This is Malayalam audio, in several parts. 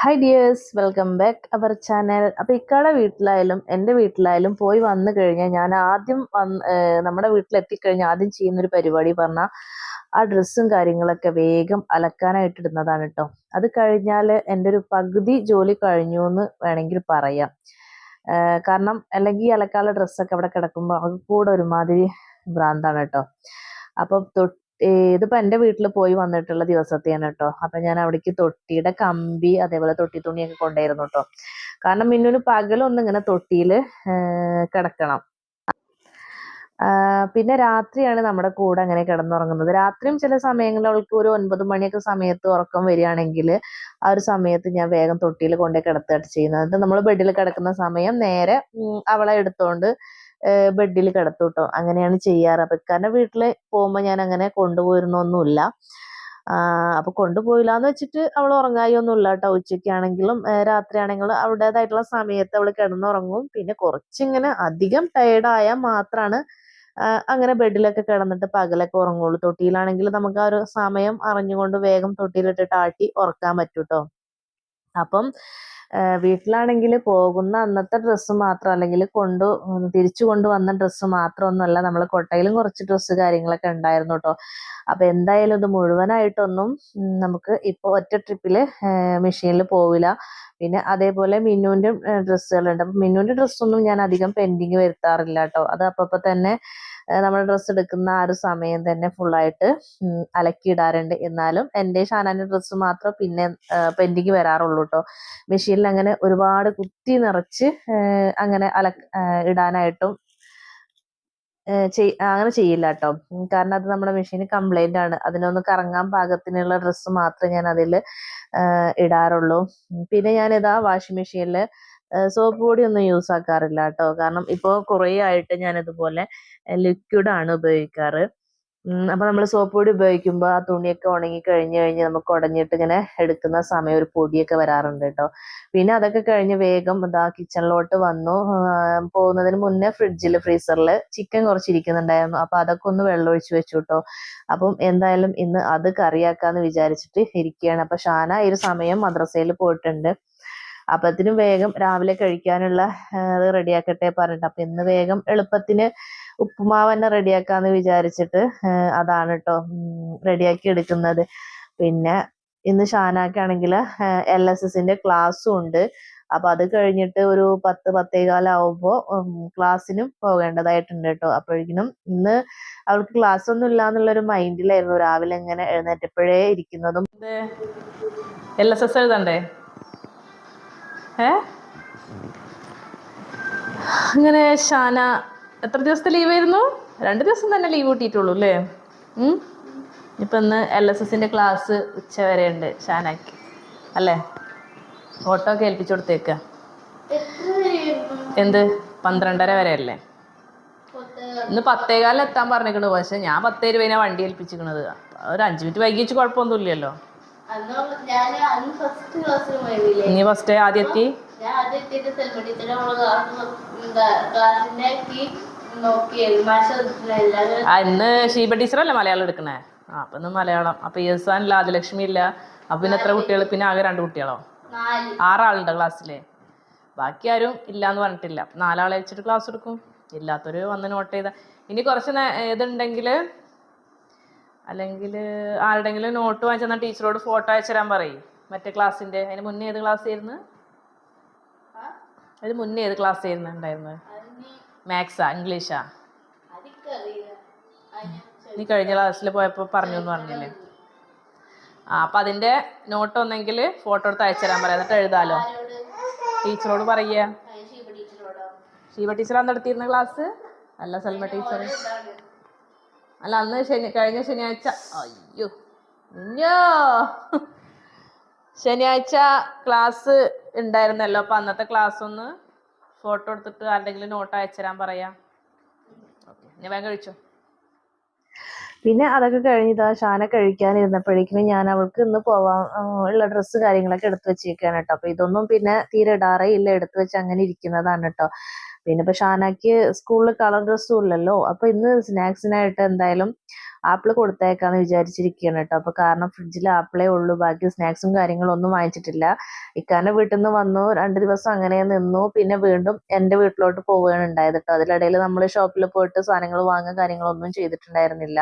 Hi dears welcome back our channel അപ്പോൾ ഇക്കാടെ വീട്ടിലായാലും എന്റെ വീട്ടിലായാലും പോയി വന്നു കഴിഞ്ഞാൽ ഞാൻ ആദ്യം വന്ന് നമ്മുടെ വീട്ടിലെത്തിക്കഴിഞ്ഞാൽ ആദ്യം ചെയ്യുന്നൊരു പരിപാടി പറഞ്ഞാൽ ആ ഡ്രസ്സും കാര്യങ്ങളൊക്കെ വേഗം അലക്കാനായിട്ട് ഇടുന്നതാണ് കേട്ടോ അത് കഴിഞ്ഞാൽ എന്റെ ഒരു പകുതി ജോലി കഴിഞ്ഞു എന്ന് വേണമെങ്കിൽ പറയാം. കാരണം അല്ലെങ്കിൽ അലക്കാനുള്ള ഡ്രസ്സൊക്കെ അവിടെ കിടക്കുമ്പോൾ അവർക്ക് കൂടെ ഒരുമാതിരി ഭ്രാന്താണ് കേട്ടോ അപ്പം തൊട്ട് ഇതിപ്പോ എന്റെ വീട്ടിൽ പോയി വന്നിട്ടുള്ള ദിവസത്തെയാണ് കേട്ടോ അപ്പൊ ഞാൻ അവിടേക്ക് തൊട്ടിയുടെ കമ്പി അതേപോലെ തൊട്ടി തുണിയൊക്കെ കൊണ്ടായിരുന്നു കേട്ടോ കാരണം മിന്നുന് പകലൊന്നും ഇങ്ങനെ തൊട്ടിയിൽ കിടക്കണം. പിന്നെ രാത്രിയാണ് നമ്മുടെ കൂടെ അങ്ങനെ കിടന്നുറങ്ങുന്നത്. രാത്രിയും ചില സമയങ്ങളിൽ അവൾക്ക് ഒരു ഒൻപത് മണിയൊക്കെ സമയത്ത് ഉറക്കം വരികയാണെങ്കിൽ ആ ഒരു സമയത്ത് ഞാൻ വേഗം തൊട്ടിയിൽ കൊണ്ടേ കിടത്തുകയാണ് ചെയ്യുന്നത്. നമ്മൾ ബെഡിൽ കിടക്കുന്ന സമയം നേരെ അവളെ എടുത്തോണ്ട് ബെഡിൽ കിടത്തും കേട്ടോ അങ്ങനെയാണ് ചെയ്യാറ്. അപ്പൊ കാരണം വീട്ടിൽ പോകുമ്പോ ഞാൻ അങ്ങനെ കൊണ്ടുപോയിരുന്നൊന്നുമില്ല. അപ്പൊ കൊണ്ടുപോയില്ല എന്ന് വെച്ചിട്ട് അവൾ ഉറങ്ങായി ഒന്നുമില്ല കേട്ടോ ഉച്ചയ്ക്കാണെങ്കിലും രാത്രിയാണെങ്കിലും അവളുടേതായിട്ടുള്ള സമയത്ത് അവൾ കിടന്നുറങ്ങും. പിന്നെ കുറച്ചിങ്ങനെ അധികം ടയേർഡായാൽ മാത്രമാണ് അങ്ങനെ ബെഡിലൊക്കെ കിടന്നിട്ട് പകലൊക്കെ ഉറങ്ങുള്ളൂ. തൊട്ടിയിലാണെങ്കിൽ നമുക്ക് ആ ഒരു സമയം അറിഞ്ഞുകൊണ്ട് വേഗം തൊട്ടിയിലിട്ടിട്ട് ആട്ടി ഉറക്കാൻ പറ്റൂട്ടോ അപ്പം വീട്ടിലാണെങ്കിൽ പോകുന്ന അന്നത്തെ ഡ്രസ്സ് മാത്രം അല്ലെങ്കിൽ കൊണ്ട് തിരിച്ചു കൊണ്ടുവന്ന ഡ്രസ്സ് മാത്രമൊന്നുമല്ല. നമ്മൾ കൊട്ടയിലും കുറച്ച് ഡ്രസ്സ് കാര്യങ്ങളൊക്കെ ഉണ്ടായിരുന്നു കേട്ടോ. അപ്പൊ എന്തായാലും ഇത് മുഴുവനായിട്ടൊന്നും നമുക്ക് ഇപ്പോൾ ഒറ്റ ട്രിപ്പിൽ മെഷീനിൽ പോവില്ല. പിന്നെ അതേപോലെ മിന്നുവിന്റെ ഡ്രസ്സുകളുണ്ട് അപ്പൊ മിന്നുവിന്റെ ഡ്രസ്സൊന്നും ഞാൻ അധികം പെൻഡിങ് വരുത്താറില്ല കേട്ടോ. അത് അപ്പപ്പോ തന്നെ നമ്മൾ ഡ്രസ്സ് എടുക്കുന്ന ആ ഒരു സമയം തന്നെ ഫുള്ളായിട്ട് അലക്കിയിടാറുണ്ട്. എന്നാലും എന്റെ ഷാനാന്റെ ഡ്രസ്സ് മാത്രം പിന്നെ പെൻഡിങ് വരാറുള്ളൂ കേട്ടോ മെഷീനിൽ അങ്ങനെ ഒരുപാട് കുത്തി നിറച്ച് അങ്ങനെ അല ഇടാനായിട്ടും അങ്ങനെ ചെയ്യില്ല കേട്ടോ കാരണം അത് നമ്മുടെ മെഷീന് കംപ്ലൈന്റ് ആണ്. അതിനൊന്ന് കറങ്ങാൻ പാകത്തിനുള്ള ഡ്രസ്സ് മാത്രമേ ഞാൻ അതിൽ ഇടാറുള്ളൂ. പിന്നെ ഞാൻ ഇതാ വാഷിംഗ് മെഷീനിൽ സോപ്പ് പൊടി ഒന്നും യൂസ് ആക്കാറില്ല കേട്ടോ. കാരണം ഇപ്പോൾ കുറേ ആയിട്ട് ഞാൻ ഇതുപോലെ ലിക്വിഡ് ആണ് ഉപയോഗിക്കാറ്. അപ്പോൾ അപ്പൊ നമ്മൾ സോപ്പ് പൊടി ഉപയോഗിക്കുമ്പോൾ ആ തുണിയൊക്കെ ഉണങ്ങി കഴിഞ്ഞ് കഴിഞ്ഞ് നമുക്ക് ഉടഞ്ഞിട്ട് ഇങ്ങനെ എടുക്കുന്ന സമയം ഒരു പൊടിയൊക്കെ വരാറുണ്ട് കേട്ടോ. പിന്നെ അതൊക്കെ കഴിഞ്ഞ് വേഗം ഇതാ കിച്ചണിലോട്ട് വന്നു. പോകുന്നതിന് മുന്നേ ഫ്രിഡ്ജിൽ ഫ്രീസറിൽ ചിക്കൻ കുറച്ചിരിക്കുന്നുണ്ടായിരുന്നു. അപ്പൊ അതൊക്കെ ഒന്ന് വെള്ളം ഒഴിച്ച് വെച്ചു കേട്ടോ. അപ്പം എന്തായാലും ഇന്ന് അത് കറിയാക്കാന്ന് വിചാരിച്ചിട്ട് ഇരിക്കുകയാണ് അപ്പൊ ഷാന ഈ ഒരു സമയം മദ്രസയിൽ പോയിട്ടുണ്ട്. അപ്പത്തിനും വേഗം രാവിലെ കഴിക്കാനുള്ള അത് റെഡിയാക്കട്ടെ പറഞ്ഞിട്ട്. അപ്പൊ ഇന്ന് വേഗം എളുപ്പത്തിന് ഉപ്പുമാവ് തന്നെ റെഡിയാക്കാന്ന് വിചാരിച്ചിട്ട് അതാണ് കേട്ടോ റെഡിയാക്കി എടുക്കുന്നത്. പിന്നെ ഇന്ന് ഷാനാക്കാണെങ്കിൽ എൽ എസ് എസിന്റെ ക്ലാസ്സും ഉണ്ട്. അപ്പൊ അത് കഴിഞ്ഞിട്ട് ഒരു പത്ത് പത്തേകാലാവുമ്പോ ക്ലാസ്സിനും പോകേണ്ടതായിട്ടുണ്ട് കേട്ടോ അപ്പോഴേക്കിനും ഇന്ന് അവൾക്ക് ക്ലാസ് ഒന്നും ഇല്ല എന്നുള്ളൊരു മൈൻഡിലായിരുന്നു. രാവിലെ ഇങ്ങനെ എഴുന്നേറ്റപ്പോഴേ ഇരിക്കുന്നതും. എൽ എസ് എസ് എഴുതണ്ടേ? ഏ? അങ്ങനെ ഷാന എത്ര ദിവസത്തെ ലീവായിരുന്നു രണ്ട് ദിവസം തന്നെ ലീവ് കിട്ടിയിട്ടുള്ളൂ അല്ലേ. ഇപ്പം ഇന്ന് എൽ എസ് എസിന്റെ ക്ലാസ് ഉച്ച വരെ ഉണ്ട് ഷാനയ്ക്ക്. അല്ലേ? ഫോട്ടോ ഒക്കെ ഏൽപ്പിച്ചു കൊടുത്തേക്ക. എന്ത്? പന്ത്രണ്ടര വരെ അല്ലേ? ഇന്ന് പത്തേകാലെത്താൻ പറഞ്ഞിരിക്കണു. പക്ഷെ ഞാൻ പത്തേ രൂപേനെ വണ്ടി ഏൽപ്പിച്ചിരിക്കണത്. ഒരു അഞ്ച് മിനിറ്റ് വൈകിച്ച് കുഴപ്പമൊന്നുമില്ലല്ലോ. അന്ന് ഫസ്റ്റ് ആദ്യത്തി അന്ന് ഷീബ ടീച്ചറല്ലേ മലയാളം എടുക്കണേ? ആ അപ്പൊ ഇന്ന് മലയാളം. അപ്പൊ യസാൻ ഇല്ല ആദിലക്ഷ്മി ഇല്ല. അപ്പൊ പിന്നെ എത്ര കുട്ടികൾ പിന്നെ ആകെ രണ്ട് കുട്ടികളോ? ആറാളുണ്ട് ക്ലാസ്സിൽ ബാക്കി ആരും ഇല്ല എന്ന് പറഞ്ഞിട്ടില്ല നാലാളെ വെച്ചിട്ട് ക്ലാസ് എടുക്കും. ഇല്ലാത്തൊരു വന്ന് നോട്ട് ചെയ്ത ഇനി കുറച്ച് നേ- ഇതുണ്ടെങ്കിൽ അല്ലെങ്കിൽ ആരുടെങ്കിലും നോട്ട് വാങ്ങിച്ചു തന്നാൽ ടീച്ചറോട് ഫോട്ടോ അയച്ചു തരാൻ പറയും. മറ്റേ ക്ലാസ്സിന്റെ അതിന് മുന്നേ ഏത് ക്ലാസ് ആയിരുന്നു? അതിന് മുന്നേ ഏത് ക്ലാസ് ആയിരുന്നു ഉണ്ടായിരുന്നത്? മാത്സാ ഇംഗ്ലീഷാ? നീ കഴിഞ്ഞ ക്ലാസ്സിൽ പോയപ്പോൾ പറഞ്ഞു എന്ന് പറഞ്ഞില്ലേ? ആ അപ്പം അതിന്റെ നോട്ട് ഒന്നെങ്കിൽ ഫോട്ടോ എടുത്ത് അയച്ചു തരാൻ പറയാം. എന്നിട്ട് എഴുതാലോ. ടീച്ചറോട് പറയുക ശിവ ടീച്ചർ അന്ന് എടുത്തിരുന്ന ക്ലാസ്? അല്ല സൽമ ടീച്ചർ അല്ല അന്ന് ശനി കഴിഞ്ഞ ശനിയാഴ്ച. അയ്യോ. ഇഞ്ഞോ ശനിയാഴ്ച ക്ലാസ് ഉണ്ടായിരുന്നല്ലോ. അപ്പൊ അന്നത്തെ ക്ലാസ് ഒന്ന് ഫോട്ടോ എടുത്തിട്ട് ആരുടെങ്കിലും നോട്ട് അയച്ചു തരാൻ പറയാം. ഞാൻ വേഗം കഴിച്ചോ. പിന്നെ അതൊക്കെ കഴിഞ്ഞ് ഇതാ ഷാന കഴിക്കാനിരുന്നപ്പോഴേക്കും ഞാൻ അവൾക്ക് ഇന്ന് പോവാൻ ഉള്ള ഡ്രസ്സ് കാര്യങ്ങളൊക്കെ എടുത്തു വെച്ചേക്കാണ് കേട്ടോ. അപ്പൊ ഇതൊന്നും പിന്നെ തീരെ ഇടാറേ ഇല്ല. എടുത്തു വെച്ച് അങ്ങനെ ഇരിക്കുന്നതാണ് കേട്ടോ. പിന്നെ ഇപ്പൊ ഷാനാക്ക് സ്കൂളിൽ കളർ ഡ്രസ്സും ഇല്ലല്ലോ. അപ്പൊ ഇന്ന് സ്നാക്സിനായിട്ട് എന്തായാലും ആപ്പിൾ കൊടുത്തേക്കാന്ന് വിചാരിച്ചിരിക്കുകയാണ് കേട്ടോ. അപ്പൊ കാരണം ഫ്രിഡ്ജിൽ ആപ്പിളേ ഉള്ളൂ. ബാക്കി സ്നാക്സും കാര്യങ്ങളും ഒന്നും വാങ്ങിച്ചിട്ടില്ല. ഇക്കാന്റെ വീട്ടിൽ നിന്ന് വന്നു. രണ്ട് ദിവസം അങ്ങനെ നിന്നു. പിന്നെ വീണ്ടും എന്റെ വീട്ടിലോട്ട് പോവുകയാണ് ഉണ്ടായത് കേട്ടോ. അതിലിടയിൽ നമ്മൾ ഷോപ്പിൽ പോയിട്ട് സാധനങ്ങൾ വാങ്ങുക കാര്യങ്ങളൊന്നും ചെയ്തിട്ടുണ്ടായിരുന്നില്ല.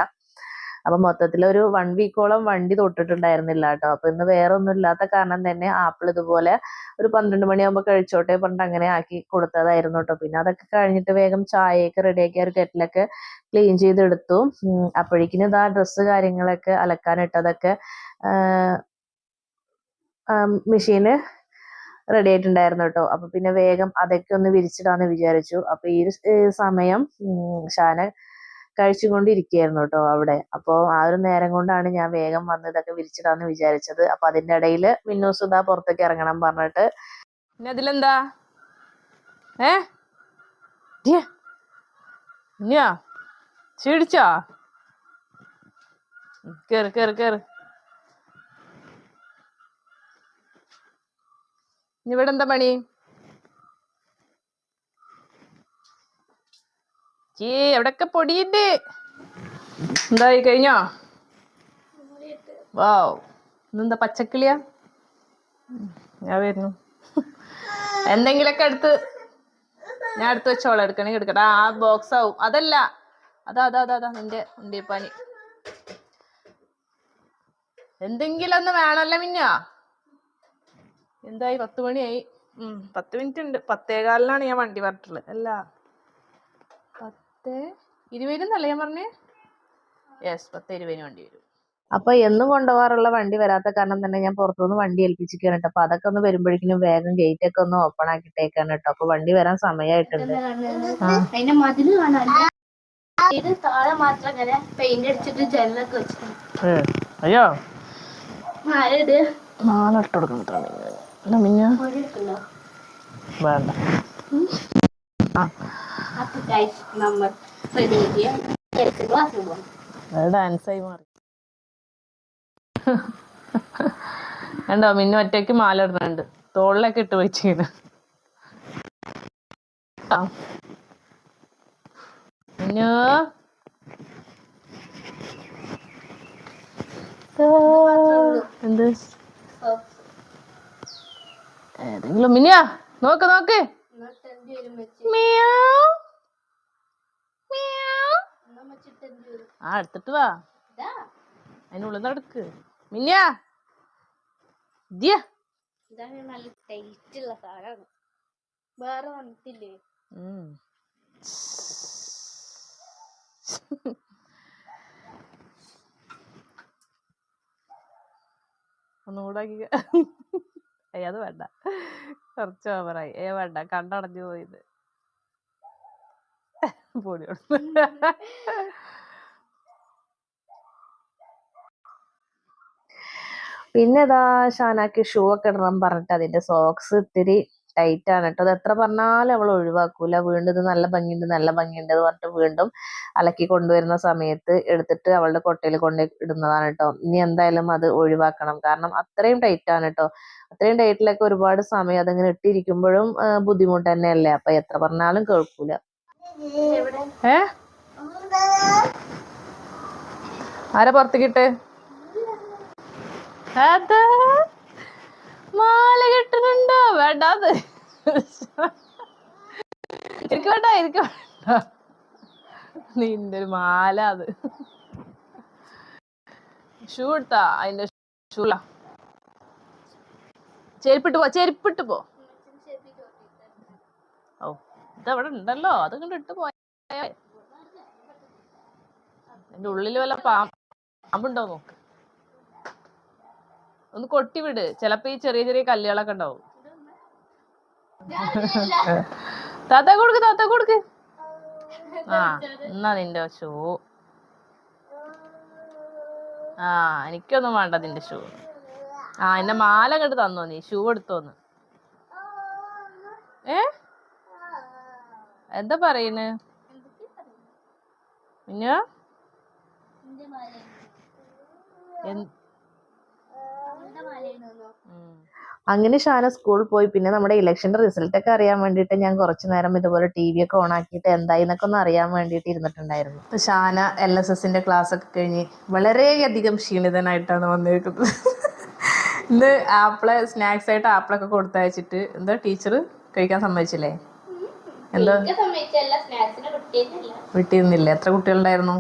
അപ്പൊ മൊത്തത്തിൽ ഒരു വൺ വീക്കോളം വണ്ടി തൊട്ടിട്ടുണ്ടായിരുന്നില്ല കേട്ടോ അപ്പൊ ഇന്ന് വേറെ ഒന്നും ഇല്ലാത്ത കാരണം തന്നെ ആപ്പിൾ ഇതുപോലെ ഒരു പന്ത്രണ്ട് മണിയാകുമ്പോൾ കഴിച്ചോട്ടെ പറഞ്ഞിട്ട് അങ്ങനെ ആക്കി കൊടുത്തതായിരുന്നു കേട്ടോ പിന്നെ അതൊക്കെ കഴിഞ്ഞിട്ട് വേഗം ചായയൊക്കെ റെഡിയാക്കി ഒരു കെറ്റിലൊക്കെ ക്ലീൻ ചെയ്തെടുത്തു. അപ്പോഴേക്കിനും ഇതാ ഡ്രസ്സ് കാര്യങ്ങളൊക്കെ അലക്കാനിട്ടതൊക്കെ മെഷീന് റെഡി ആയിട്ടുണ്ടായിരുന്നു കേട്ടോ അപ്പൊ പിന്നെ വേഗം അതൊക്കെ ഒന്ന് വിരിച്ചിടാന്ന് വിചാരിച്ചു. അപ്പൊ ഈ സമയം ഷാന കഴിച്ചുകൊണ്ടിരിക്കുകയായിരുന്നു കേട്ടോ അവിടെ. അപ്പോൾ ആ ഒരു നേരം കൊണ്ടാണ് ഞാൻ വേഗം വന്ന് ഇതൊക്കെ വിരിച്ചിടാന്ന് വിചാരിച്ചത്. അപ്പൊ അതിന്റെ ഇടയിൽ മിന്നു സുധ പുറത്തേക്ക് ഇറങ്ങണം പറഞ്ഞിട്ട്. പിന്നെ അതിലെന്താ? ഏ. ഇനിയാ ക്ഷീണിച്ചോ കേറ് കേറ് കേറ്. പണി? എവിടൊക്കെ പൊടിയുണ്ട്? എന്തായി കഴിഞ്ഞോ? വാവ്. ഇന്നെന്താ പച്ചക്കിളിയാ? ഞാൻ വരുന്നു. എന്തെങ്കിലൊക്കെ എടുത്ത് ഞാൻ എടുത്ത് വെച്ചോളാം. എടുക്കണമെങ്കിൽ എടുക്കട്ടെ. ആ ബോക്സ് ആവും. അതല്ല. അതാ അതാ അതാ അതാ. നിന്റെ ഉണ്ടിയപ്പാനി എന്തെങ്കിലും ഒന്ന് വേണമല്ലോ മിന്ന. എന്തായി? പത്ത് മണിയായി. ഉം പത്ത് മിനിറ്റ് ഉണ്ട്. പത്തേകാലിനാണ് ഞാൻ വണ്ടി പറഞ്ഞിട്ടുള്ളത്. അല്ല. പത്ത്. അല്ലേ ഞാൻ പറഞ്ഞേ? യെസ് പത്ത് ഇരുപതിന് വണ്ടി വരും. അപ്പൊ എന്നും കൊണ്ടുപോകാറുള്ള വണ്ടി വരാത്ത കാരണം തന്നെ ഞാൻ പുറത്തുനിന്ന് വണ്ടി ഏൽപ്പിച്ചിരിക്കുകയാണ് കേട്ടോ. അപ്പൊ അതൊക്കെ ഒന്ന് വരുമ്പോഴേക്കും വേഗം ഗേറ്റ് ഒക്കെ ഒന്ന് ഓപ്പൺ ആക്കിട്ടേക്കാണ് കേട്ടോ. അപ്പൊ വണ്ടി വരാൻ സമയമായിട്ടുണ്ട് ആ. അയ്യോ. ഇട്ട് കൊടുക്കണം വേണ്ട. അപ്പൊ ഗൈസ് നമ്മൾ റെഡിയാക്കിയ ക്ലാസ് പോകാം അത് ഡാൻസായി മാറി. കണ്ടോ മിന്നു ഒറ്റയ്ക്ക് മാല ഇടുന്നുണ്ട്. തോളിലൊക്കെ ഇട്ട് വെച്ചിങ്ങനെ ആ. മിന്നു? എന്ത്? ഏതെങ്കിലും മിന്നിയാ? നോക്ക് നോക്ക്. മിയാവ്. ആ എടുത്തിട്ട് വാ. അതിനുള്ളിൽ നിന്ന് എടുക്ക്. മിന്നിയാ ദിയ ഇതാണ് നല്ല ടേസ്റ്റ് ഉള്ള സാധനമാണ്. വേറെ വന്നിട്ടില്ലേ. ഒന്നുകൂടെ അത് വേണ്ട. കുറച്ച് ഓവറായി ഏ വേണ്ട. കണ്ടടഞ്ഞു പോയത് പൊടി കൊടുത്ത്. പിന്നെ ഇതാ ഷാനാക്ക് ഷൂ ഒക്കെ ഇടണം പറഞ്ഞിട്ട് അതിന്റെ സോക്സ് ഇത്തിരി ടൈറ്റ് ആണ് കേട്ടോ. അത് എത്ര പറഞ്ഞാലും അവൾ ഒഴിവാക്കൂല. വീണ്ടും ഇത് നല്ല ഭംഗിയുണ്ട് നല്ല ഭംഗിയുണ്ട് എന്ന് പറഞ്ഞിട്ട് വീണ്ടും അലക്കി കൊണ്ടുവരുന്ന സമയത്ത് എടുത്തിട്ട് അവളുടെ കൊട്ടയിൽ കൊണ്ട് ഇടുന്നതാണ് കേട്ടോ. ഇനി എന്തായാലും അത് ഒഴിവാക്കണം. കാരണം അത്രയും ടൈറ്റ് ആണ് കേട്ടോ. അത്രയും ടൈറ്റിലൊക്കെ ഒരുപാട് സമയം അതിങ്ങനെ ഇട്ടിരിക്കുമ്പോഴും ബുദ്ധിമുട്ട് തന്നെയല്ലേ? അപ്പൊ എത്ര പറഞ്ഞാലും കേൾക്കൂല. ഏ? ആരാ പുറത്തേക്കിട്ട്? അതാ മാല കിട്ടുന്നുണ്ടോ? വേണ്ടാത് എനിക്ക് വേണ്ട എനിക്ക് വേണ്ട. നിന്റെ ഒരു മാല അത്. ഷൂ എടുത്താ? അതിന്റെ ഷൂല ചെരുപ്പിട്ട് പോ ചെരുപ്പിട്ട് പോ. ഇതവിടെ ഉണ്ടല്ലോ അത് കണ്ട് ഇട്ട് പോയ എന്റെ ഉള്ളിൽ വല്ല പാമ്പ് പാമ്പുണ്ടോ നോക്ക്. ഒന്ന് കൊട്ടിവിട്. ചിലപ്പോ ഈ ചെറിയ ചെറിയ കല്ലുകളൊക്കെ ഉണ്ടാവും താത്ത കൊടുക്ക് താത്ത കൊടുക്ക്. ആ എന്നാ നിന്റെ ഷൂ. ആ എനിക്കൊന്നും വേണ്ട നിന്റെ ഷൂ. ആ എന്റെ മാല കണ്ട് തന്നോ നീ? ഷൂ എടുത്തോന്ന്. ഏ? എന്താ പറയുന്നേ പിന്നെ. അങ്ങനെ ഷാന സ്കൂളിൽ പോയി. പിന്നെ നമ്മുടെ ഇലക്ഷന്റെ റിസൾട്ട് ഒക്കെ അറിയാൻ വേണ്ടിയിട്ട് ഞാൻ കുറച്ചു നേരം ഇതുപോലെ ടി വി ഒക്കെ ഓൺ ആക്കിയിട്ട് എന്തായി എന്നൊക്കെ ഒന്ന് അറിയാൻ വേണ്ടിയിട്ട് ഇരുന്നിട്ടുണ്ടായിരുന്നു. ഇപ്പൊ ഷാന എൽ എസ് എസിന്റെ ക്ലാസ് ഒക്കെ കഴിഞ്ഞ് വളരെയധികം ക്ഷീണിതനായിട്ടാണ് വന്നിരിക്കുന്നത്. ഇന്ന് ആപ്പിൾ സ്നാക്സ് ആയിട്ട് ആപ്പിളൊക്കെ കൊടുത്തയച്ചിട്ട് എന്താ ടീച്ചർ കഴിക്കാൻ സമ്മതിച്ചില്ലേ? എന്താ? വീട്ടിൽ നിന്നില്ല എത്ര കുട്ടികളുണ്ടായിരുന്നു?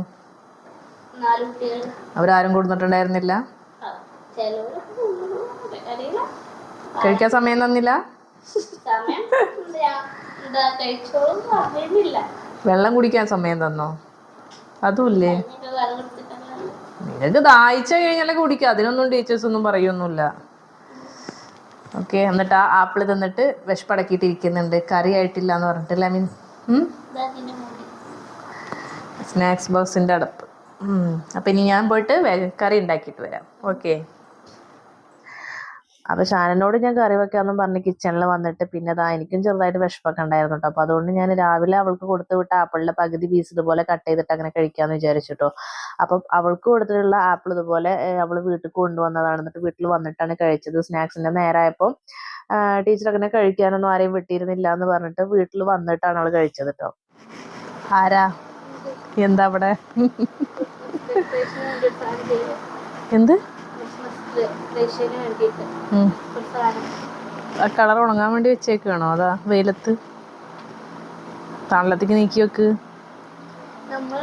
അവരാരും കൊടുത്തിട്ടുണ്ടായിരുന്നില്ല കഴിക്കാൻ സമയം തന്നില്ല? വെള്ളം കുടിക്കാൻ സമയം തന്നോ? അതുമില്ലേ? നിനക്ക് ദാഹിച്ച കഴിഞ്ഞാലേ കുടിക്കുക അതിനൊന്നും ടീച്ചേഴ്സ് ഒന്നും പറയൊന്നുമില്ല. ഓക്കെ എന്നിട്ട് ആ ആപ്പിൾ തന്നിട്ട് വിഷപ്പടക്കിയിട്ടിരിക്കുന്നുണ്ട് കറി ആയിട്ടില്ല എന്ന് പറഞ്ഞിട്ട് മീൻ മീൻസ് സ്നാക്സ് ബോക്സിന്റെ അടപ്പ്. അപ്പം ഇനി ഞാൻ പോയിട്ട് കറി ഉണ്ടാക്കിയിട്ട് വരാം. ഓക്കെ. അപ്പൊ ഷാനനോട് ഞാൻ കറി വെക്കാന്നും പറഞ്ഞ് കിച്ചണിൽ വന്നിട്ട് പിന്നെ അതാ എനിക്കും ചെറുതായിട്ട് വിഷമൊക്കെ ഉണ്ടായിരുന്നു കേട്ടോ അപ്പൊ അതുകൊണ്ട് ഞാൻ രാവിലെ അവൾക്ക് കൊടുത്തു വിട്ട ആപ്പിളിന്റെ പകുതി പീസ് ഇതുപോലെ കട്ട് ചെയ്തിട്ട് അങ്ങനെ കഴിക്കാന്ന് വിചാരിച്ചിട്ടോ അപ്പം അവൾക്ക് കൊടുത്തിട്ടുള്ള ആപ്പിൾ ഇതുപോലെ അവൾ അവൾ വീട്ടിൽ കൊണ്ടുവന്നതാണ്. എന്നിട്ട് വീട്ടിൽ വന്നിട്ടാണ് കഴിച്ചത്. സ്നാക്സിന്റെ നേരമായപ്പോൾ ടീച്ചർ അങ്ങനെ കഴിക്കാനൊന്നും ആരെയും വിട്ടിരുന്നില്ല എന്ന് പറഞ്ഞിട്ട് വീട്ടിൽ വന്നിട്ടാണ് അവൾ കഴിച്ചത് കേട്ടോ ആരാ? എന്താ അവിടെ? എന്ത്? ആ കളർ ഉണങ്ങാൻ വേണ്ടി വെച്ചേക്കാണോ അതാ വെയിലത്ത്? തണലത്തേക്ക് നീക്കി വെക്ക്. നമ്മൾ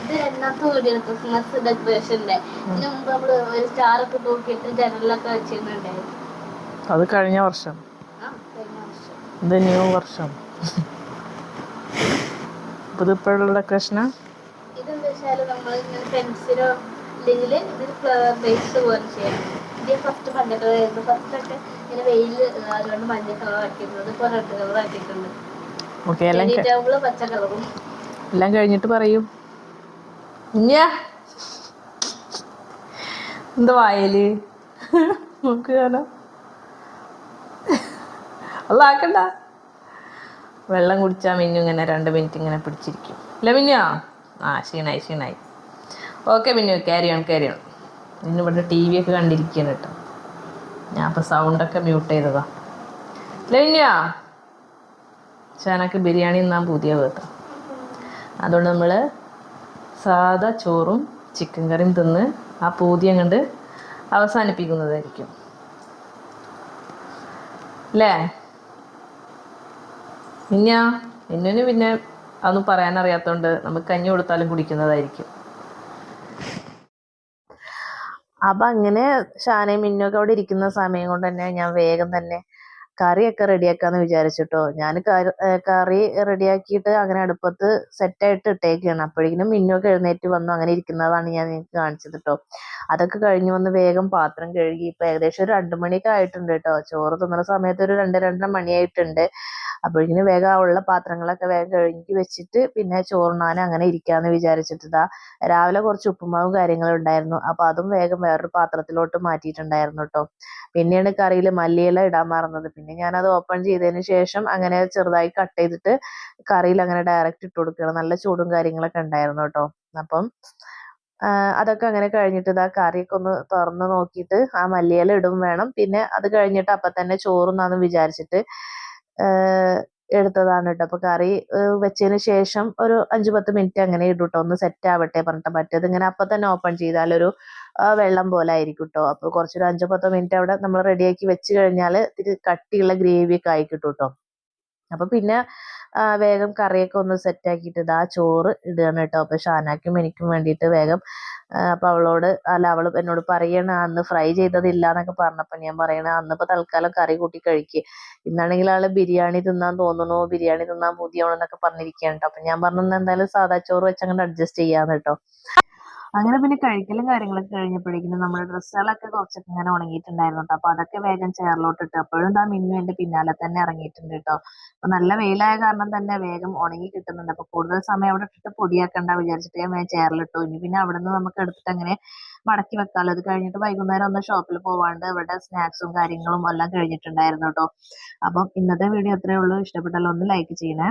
ഇത് രണ്ടാമത്തെ വീഡിയോ ക്രിസ്മസ് ഡെക്കറേഷന്റെ ഇതിന് മുമ്പ് നമ്മൾ ഒരു സ്റ്റാർ ഒക്കെ തൂക്കിയിട്ട് ജനലിലൊക്കെ വെച്ചിട്ടുണ്ടായിരുന്നു. അത് കഴിഞ്ഞ വർഷം. ഇത് ന്യൂ വർഷം. ഇപ്പോഴുള്ള ഡെക്കറേഷനാ ഇതെന്താ വെച്ചാൽ നമ്മൾ പെൻസിലോ അല്ലെങ്കിൽ ഇതിന് ഫ്ലവർ ബേസ് പോലെ ചെയ്യണം ഇത് ഫസ്റ്റ് മഞ്ഞ കളർ ആയിരുന്നു ഫസ്റ്റ് ഒക്കെ ഇങ്ങനെ വെയിൽ അതുകൊണ്ട് മഞ്ഞ കളർ ആക്കിയിരുന്നത് ഇപ്പൊ റെഡ് കളർ ആക്കിയിട്ടുണ്ട്. ഓക്കെ എല്ലാം ടേബിൾ പച്ച കളറും എല്ലാം കഴിഞ്ഞിട്ട് പറയും. എന്താ വായൽ? നമുക്ക് കാണാം. അല്ലാക്കണ്ട വെള്ളം കുടിച്ചാൽ മിന്നു ഇങ്ങനെ രണ്ട് മിനിറ്റ് ഇങ്ങനെ പിടിച്ചിരിക്കും. അല്ല മിന്നാ ആ ക്ഷീണായി ക്ഷീണായി. Okay Minnu carry on carry on ഇന്നിവിടെ ടി വി ഒക്കെ കണ്ടിരിക്കുകയാണ് കേട്ടോ. ഞാൻ അപ്പോൾ സൗണ്ടൊക്കെ മ്യൂട്ട് ചെയ്തതാ. ലൈന്യ? ചാനക്ക് ബിരിയാണി നാം പുതിയ കേട്ടോ അതുകൊണ്ട് നമ്മൾ സാദാ ചോറും ചിക്കൻ കറിയും തിന്ന് ആ പൂതി അങ്ങോട്ട് അവസാനിപ്പിക്കുന്നതായിരിക്കും. അല്ലേ പിന്നെ എന്നും പിന്നെ അതൊന്നും പറയാൻ അറിയാത്തതുകൊണ്ട് നമുക്ക് കഞ്ഞി കൊടുത്താലും കുടിക്കുന്നതായിരിക്കും. അപ്പൊ അങ്ങനെ ഷാനയും മിന്നൊക്കെ അവിടെ ഇരിക്കുന്ന സമയം കൊണ്ട് തന്നെ ഞാൻ വേഗം തന്നെ കറിയൊക്കെ റെഡിയാക്കാന്ന് വിചാരിച്ചിട്ടോ. ഞാൻ കറി റെഡിയാക്കിയിട്ട് അങ്ങനെ അടുപ്പത്ത് സെറ്റായിട്ട് ഇട്ടേക്കാണ്. അപ്പോഴേക്കും മിന്നൊക്കെ എഴുന്നേറ്റ് വന്നു. അങ്ങനെ ഇരിക്കുന്നതാണ് ഞാൻ നിങ്ങൾക്ക് കാണിച്ചത് കേട്ടോ അതൊക്കെ കഴിഞ്ഞു വന്ന് വേഗം പാത്രം കഴുകി ഇപ്പൊ ഏകദേശം ഒരു രണ്ട് മണിയൊക്കെ ആയിട്ടുണ്ട് കേട്ടോ ചോറ് തിന്നുന്ന സമയത്ത് ഒരു രണ്ട് രണ്ടര മണിയായിട്ടുണ്ട്. അപ്പോഴേക്കും വേഗം ഉള്ള പാത്രങ്ങളൊക്കെ വേഗം കഴുകി വെച്ചിട്ട് പിന്നെ ചോറുണ്ണാൻ അങ്ങനെ ഇരിക്കാന്ന് വിചാരിച്ചിട്ട് രാവിലെ കുറച്ച് ഉപ്പുമാവും കാര്യങ്ങളും ഉണ്ടായിരുന്നു. അപ്പൊ അതും വേഗം വേറൊരു പാത്രത്തിലോട്ട് മാറ്റിയിട്ടുണ്ടായിരുന്നു കേട്ടോ പിന്നെയാണ് കറിയിൽ മല്ലിയില ഇടാൻ മറന്നത്. പിന്നെ ഞാനത് ഓപ്പൺ ചെയ്തതിന് ശേഷം അങ്ങനെ ചെറുതായി കട്ട് ചെയ്തിട്ട് കറിയിൽ അങ്ങനെ ഡയറക്റ്റ് ഇട്ട് കൊടുക്കുകയാണ്. നല്ല ചൂടും കാര്യങ്ങളൊക്കെ ഉണ്ടായിരുന്നു കേട്ടോ. അപ്പം അതൊക്കെ അങ്ങനെ കഴിഞ്ഞിട്ട് ഇതാ കറിയൊക്കെ ഒന്ന് തുറന്ന് നോക്കിയിട്ട് ആ മല്ലിയില ഇടും വേണം. പിന്നെ അത് കഴിഞ്ഞിട്ട് അപ്പൊ തന്നെ ചോറുന്നാന്ന് വിചാരിച്ചിട്ട് എടുത്തതാണ് കേട്ടോ. അപ്പൊ കറി വെച്ചതിന് ശേഷം ഒരു അഞ്ചു പത്ത് മിനിറ്റ് അങ്ങനെ ഇടും കേട്ടോ ഒന്ന് സെറ്റ് ആവട്ടെ പറഞ്ഞിട്ട്. മറ്റേത് ഇങ്ങനെ അപ്പൊ തന്നെ ഓപ്പൺ ആ, വെള്ളം പോലെ ആയിരിക്കും കേട്ടോ അപ്പൊ കുറച്ചൊരു അഞ്ചോ പത്തോ മിനിറ്റ് അവിടെ നമ്മൾ റെഡിയാക്കി വെച്ച് കഴിഞ്ഞാൽ ഇത്തിരി കട്ടിയുള്ള ഗ്രേവി ഒക്കെ ആയി കിട്ടും കേട്ടോ അപ്പൊ പിന്നെ വേഗം കറിയൊക്കെ ഒന്ന് സെറ്റ് ആക്കിയിട്ട് ഇതാ ചോറ് ഇടുകയാണ് കേട്ടോ അപ്പൊ ഷാനാക്കും എനിക്കും വേണ്ടിയിട്ട് വേഗം അപ്പൊ അവളോട് അല്ല അവൾ എന്നോട് പറയണ അന്ന് ഫ്രൈ ചെയ്തതില്ല എന്നൊക്കെ പറഞ്ഞപ്പോ ഞാൻ പറയണ അന്നിപ്പോ തൽക്കാലം കറി കൂട്ടി കഴിക്കുക ഇന്നാണെങ്കിൽ ആൾ ബിരിയാണി തിന്നാൻ തോന്നുന്നു ബിരിയാണി തിന്നാൻ പുതിയവണെന്നൊക്കെ പറഞ്ഞിരിക്കുകയാണ് കേട്ടോ അപ്പൊ ഞാൻ പറഞ്ഞെന്തായാലും സാധാ ചോറ് വെച്ച് അങ്ങനെ അഡ്ജസ്റ്റ് ചെയ്യാന്ന് കേട്ടോ അങ്ങനെ പിന്നെ കഴിക്കലും കാര്യങ്ങളൊക്കെ കഴിഞ്ഞപ്പോഴേക്കും നമ്മുടെ ഡ്രസ്സുകളൊക്കെ കുറച്ചൊക്കെ ഇങ്ങനെ ഉണങ്ങിയിട്ടുണ്ടായിരുന്നു കേട്ടോ. അപ്പൊ അതൊക്കെ വേഗം ചെയറിലോട്ട് ഇട്ട് അപ്പോഴും ആ മിന്നു എന്റെ പിന്നാലെ തന്നെ ഇറങ്ങിയിട്ടുണ്ട് കേട്ടോ. അപ്പൊ നല്ല വെയിലായ കാരണം തന്നെ വേഗം ഉണങ്ങി കിട്ടുന്നുണ്ട്. അപ്പൊ കൂടുതൽ സമയം അവിടെ ഇട്ടിട്ട് പൊടിയാക്കണ്ട വിചാരിച്ചിട്ട് ഞാൻ ചേറിലിട്ടു ഇനി പിന്നെ അവിടെ നിന്ന് നമുക്ക് എടുത്തിട്ട് അങ്ങനെ മടക്കി വെക്കാമല്ലോ അത് കഴിഞ്ഞിട്ട് വൈകുന്നേരം ഒന്ന് ഷോപ്പിൽ പോവാണ്ട് ഇവിടെ സ്നാക്സും കാര്യങ്ങളും എല്ലാം കഴിഞ്ഞിട്ടുണ്ടായിരുന്നു കേട്ടോ. അപ്പം ഇന്നത്തെ വീഡിയോ അത്രേ ഉള്ളൂ. ഇഷ്ടപ്പെട്ടാലോ ഒന്ന് ലൈക്ക് ചെയ്യണേ.